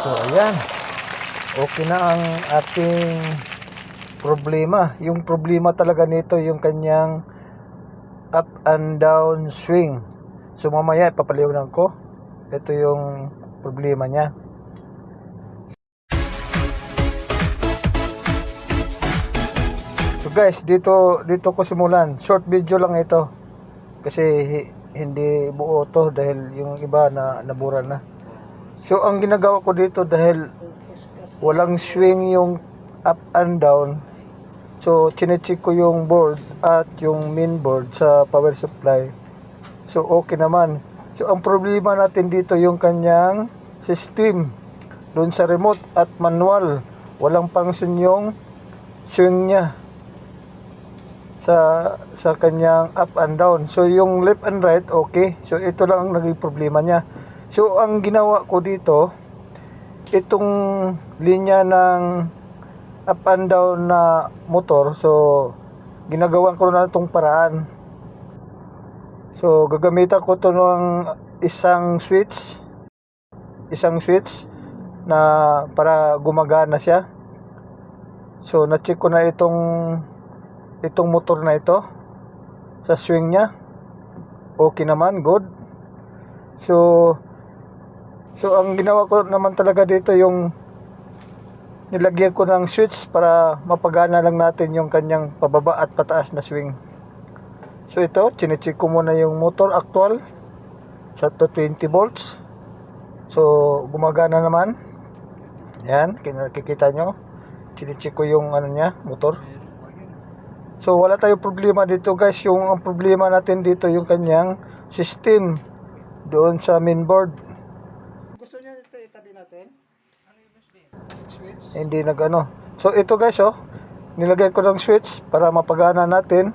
So, ayan. Okay na ang ating problema. Yung problema talaga nito, yung kanyang up and down swing. So, mamaya ipapaliwanan ko. Ito yung problema niya. So guys, dito dito ko simulan. Short video lang ito. Kasi hi- hindi buo to dahil yung iba na nabura na. So ang ginagawa ko dito dahil walang swing yung up and down. So chinecheck ko yung board at yung main board sa power supply. So okay naman. So ang problema natin dito yung kanyang system doon sa remote at manual. Walang function yung swing niya sa sa kanyang up and down. So yung left and right okay. So ito lang ang naging problema niya. So ang ginawa ko dito itong linya ng up and down na motor. So ginagawan ko na itong paraan. So gagamitan ko to ng isang switch isang switch na para gumagana siya. So na-check ko na itong itong motor na ito sa swing niya okay naman good so so ang ginawa ko naman talaga dito yung nilagyan ko ng switch para mapagana lang natin yung kanyang pababa at pataas na swing. So ito chinecheck ko muna yung motor actual sa 220 volts. So gumagana naman. Yan kikita nyo. Chinecheck ko yung ano niya motor. So wala tayong problema dito guys. Yung ang problema natin dito yung kanyang system doon sa main board. Gusto niya ito itabi natin? Switch? Hindi nagano. So ito guys oh. Nilagay ko ng switch para mapagana natin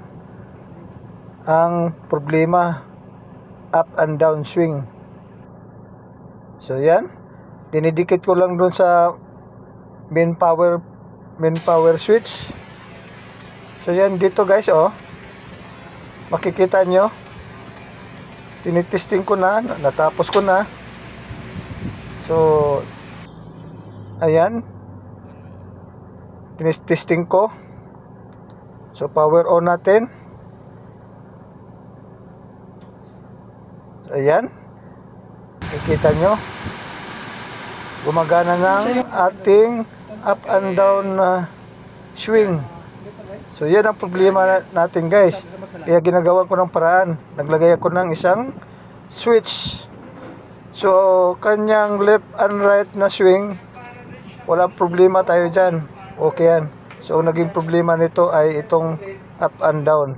ang problema up and down swing. So yan. Dinidikit ko lang doon sa main power main power switch. So yan dito guys oh. Makikita nyo. Tinitesting ko na, natapos ko na. So ayan. Tinitesting ko. So power on natin. So, ayan. Kikita nyo. Gumagana ng ating up and down na swing. So yan ang problema na- natin guys. Kaya ginagawa ko ng paraan. Naglagay ako ng isang switch. So kanyang left and right na swing, walang problema tayo dyan. Okay yan. So naging problema nito ay itong up and down.